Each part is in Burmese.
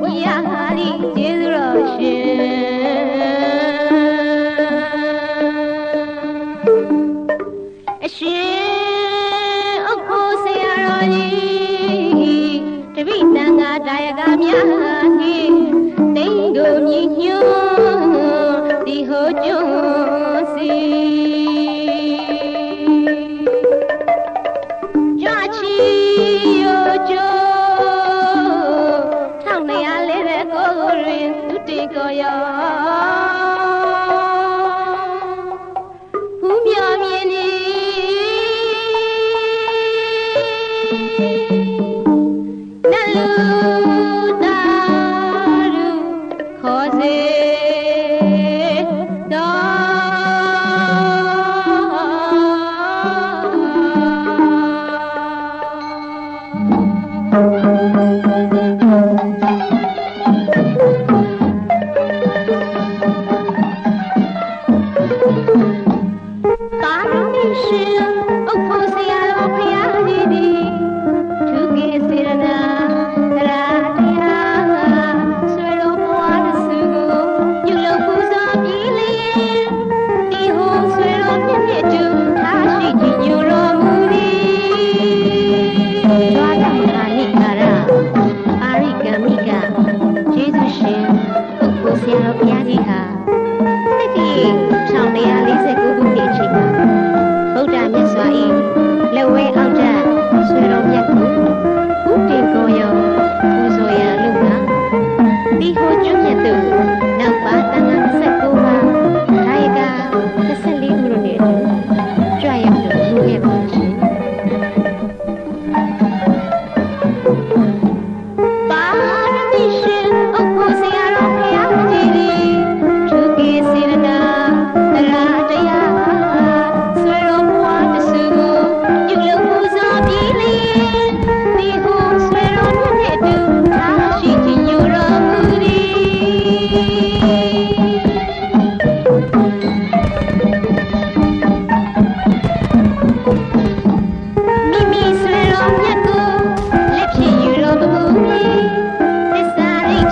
ဘုရားငါသည်ကျေးဇူးတော်ရှင်အရှင်ဥက္ကိုဆရာတော်ကြီးတပိတန်ဃာတာယကများနှင့်တိတ်တို့မြည်ညွှန်း rin tuti kaya Siap.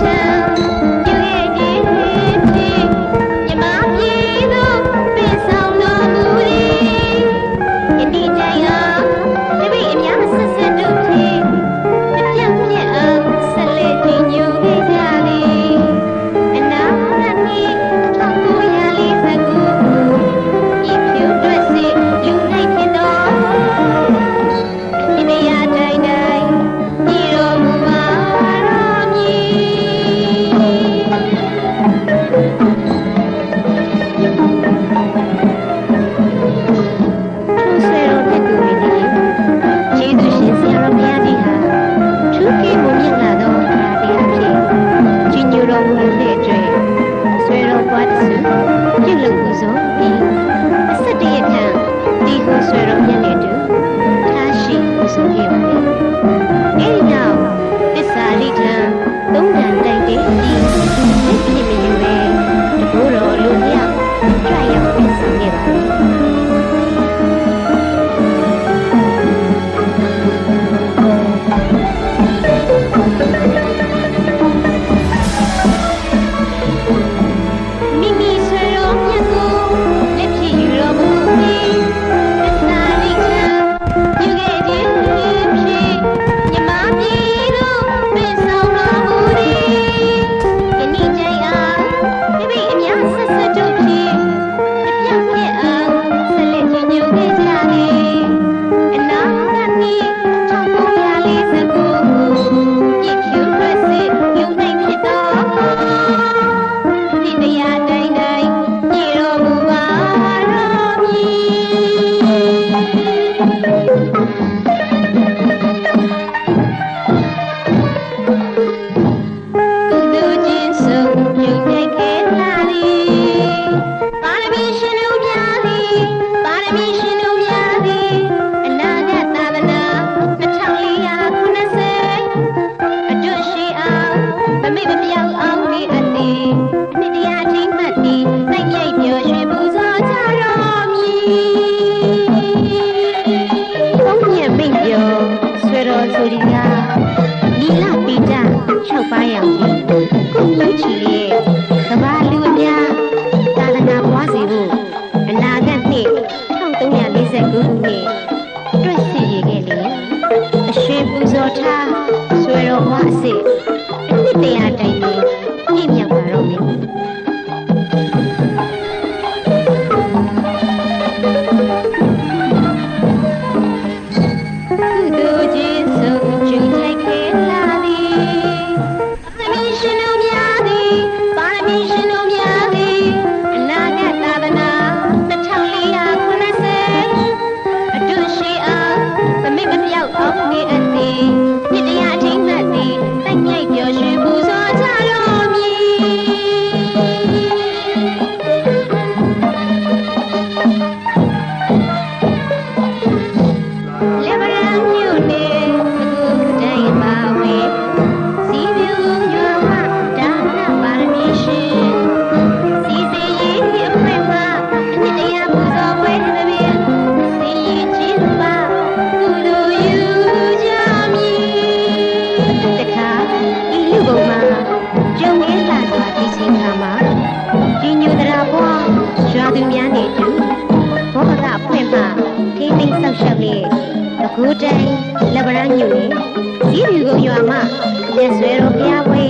town ကုလူချီရဲ့ကဘာလူအများသာသနာပွားစေဖို့အနာဂတ်နှစ်1349ခုနှစ်တွေ့ရှိရခဲ့လေအရွှေပူဇော်ထားဆွေတော်ဘွားအစ်စ်အနှစ်တရာတိုင်ပင်ပြည့်မြောက်ပါတော့မယ် တိုင်းလက်ပရညွန့်နေဒီလူကရွာမှာလက်ဆွဲတော်ဘုရားပွဲ